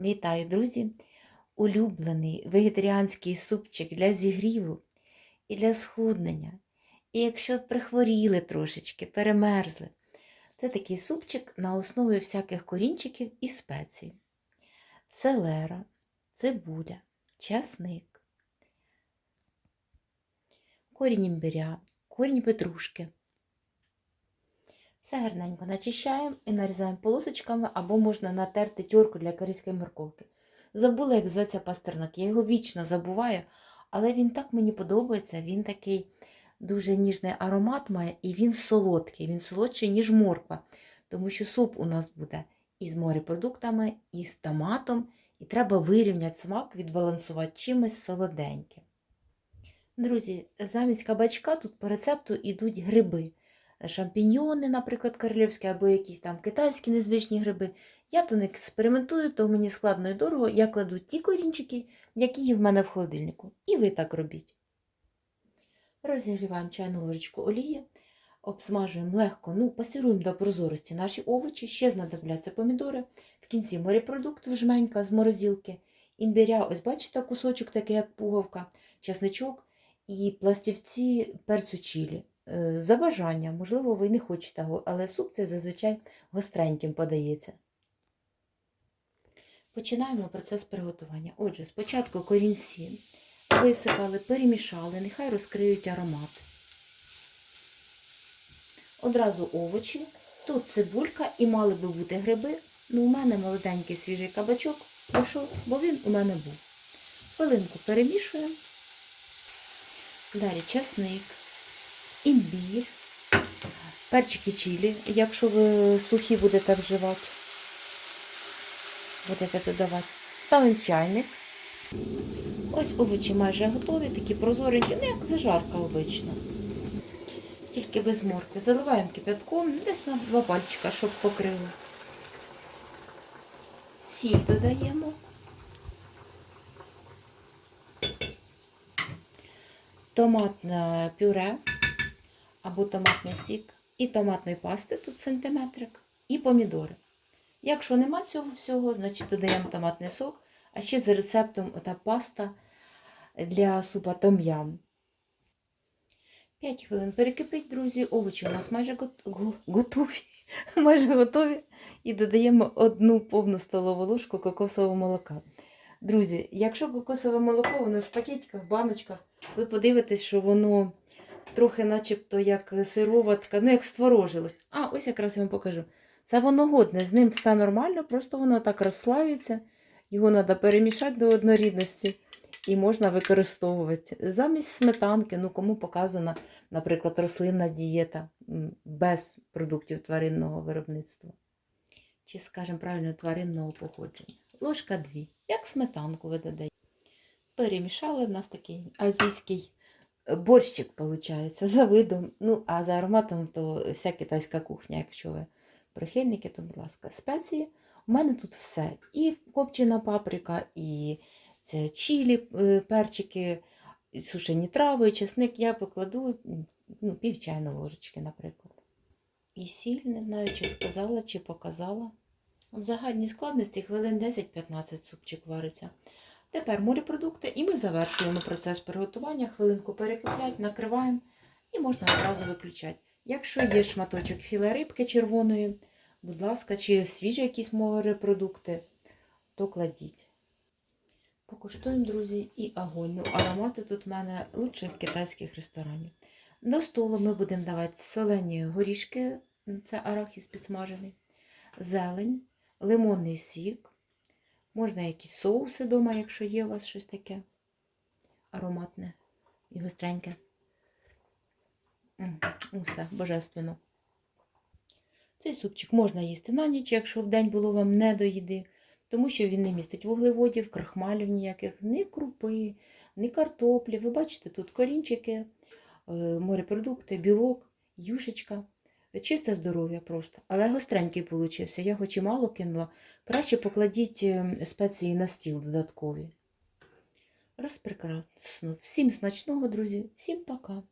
Вітаю, друзі! Улюблений вегетаріанський супчик для зігріву і для схуднення. І якщо прихворіли трошечки, перемерзли, це такий супчик на основі всяких корінчиків і спецій. Селера, цибуля, часник, корінь імбиря, корінь петрушки. Все гарненько начищаємо і нарізаємо полосочками, або можна натерти тюрку для корейської морковки. Забула, як зветься пастернак. Я його вічно забуваю, але він так мені подобається, він такий дуже ніжний аромат має, і він солодкий, він солодший, ніж морква. Тому що суп у нас буде і з морепродуктами, і з томатом, і треба вирівняти смак, відбалансувати чимось солоденьким. Друзі, замість кабачка тут по рецепту йдуть гриби шампіньйони, наприклад, королівські, або якісь там китайські незвичні гриби. Я то не експериментую, то мені складно і дорого. Я кладу ті корінчики, які є в мене в холодильнику. І ви так робіть. Розігріваємо чайну ложечку олії, обсмажуємо легко, ну, пасируємо до прозорості наші овочі, ще знадобляться помідори. В кінці морепродукт жменька з морозилки, імбиря, ось бачите, кусочок такий, як пуговка, часничок і пластівці перцю чилі. Е, За бажанням, можливо, ви не хочете, але суп цей зазвичай гостреньким подається. Починаємо процес приготування. Отже, спочатку корінці висипали, перемішали, нехай розкриють аромат. Одразу овочі, тут цибулька і мали би бути гриби. Ну, у мене молоденький свіжий кабачок пішов, бо він у мене був. Хвилинку перемішуємо. Далі часник, імбір, перчики чилі, якщо ви сухі будете вживати, будете додавати. Ставимо чайник. Ось овочі майже готові, такі прозоренькі, ну як зажарка обична. Тільки без моркви. Заливаємо кипятком, десь на два пальчика, щоб покрило. Сіль додаємо. Томатне пюре або томатний сік, і томатної пасти, тут сантиметрик, і помідори. Якщо нема цього всього, значить додаємо томатний сок, а ще за рецептом ота паста для супа том-ям. 5 хвилин перекипить, друзі, овочі у нас майже готові. майже готові. І додаємо одну повну столову ложку кокосового молока. Друзі, якщо кокосове молоко, воно в пакетиках, баночках, ви подивитесь, що воно трохи начебто як сироватка, ну як створожилось. А, ось якраз я вам покажу. Це воно годне, з ним все нормально, просто воно так розслаюється. Його треба перемішати до однорідності і можна використовувати. Замість сметанки, ну кому показана, наприклад, рослинна дієта без продуктів тваринного виробництва. Чи, скажімо правильно, тваринного походження. Ложка дві, як сметанку ви додаєте. Перемішали, в нас такий азійський борщик, виходить, за видом. Ну, а за ароматом то вся китайська кухня, якщо ви прихильники, то, будь ласка, спеції. У мене тут все. І копчена паприка, і це чілі, е, перчики, і сушені трави, і чесник. Я покладу ну, пів чайної ложечки, наприклад. І сіль, не знаю, чи сказала, чи показала. В загальній складності хвилин 10-15 супчик вариться. Тепер морепродукти, і ми завершуємо процес приготування. Хвилинку перекипляють, накриваємо і можна одразу виключати. Якщо є шматочок філе рибки червоної, будь ласка, чи свіжі якісь морепродукти, то кладіть. Покуштуємо, друзі, і огонь. Ну, аромати тут в мене лучше в китайських ресторанів. До столу ми будемо давати солені горішки, це арахіс підсмажений, зелень, лимонний сік. Можна якісь соуси вдома, якщо є у вас щось таке ароматне і гостреньке. Усе, божественно. Цей супчик можна їсти на ніч, якщо вдень було вам не до їди, тому що він не містить вуглеводів, крахмалів ніяких, ні крупи, ні картоплі. Ви бачите, тут корінчики, е, морепродукти, білок, юшечка. Чисте здоров'я просто. Але гостренький получився. Я хоч і мало кинула. Краще покладіть е, спеції на стіл додаткові. Розпрекрасно. Всім смачного, друзі. Всім пока.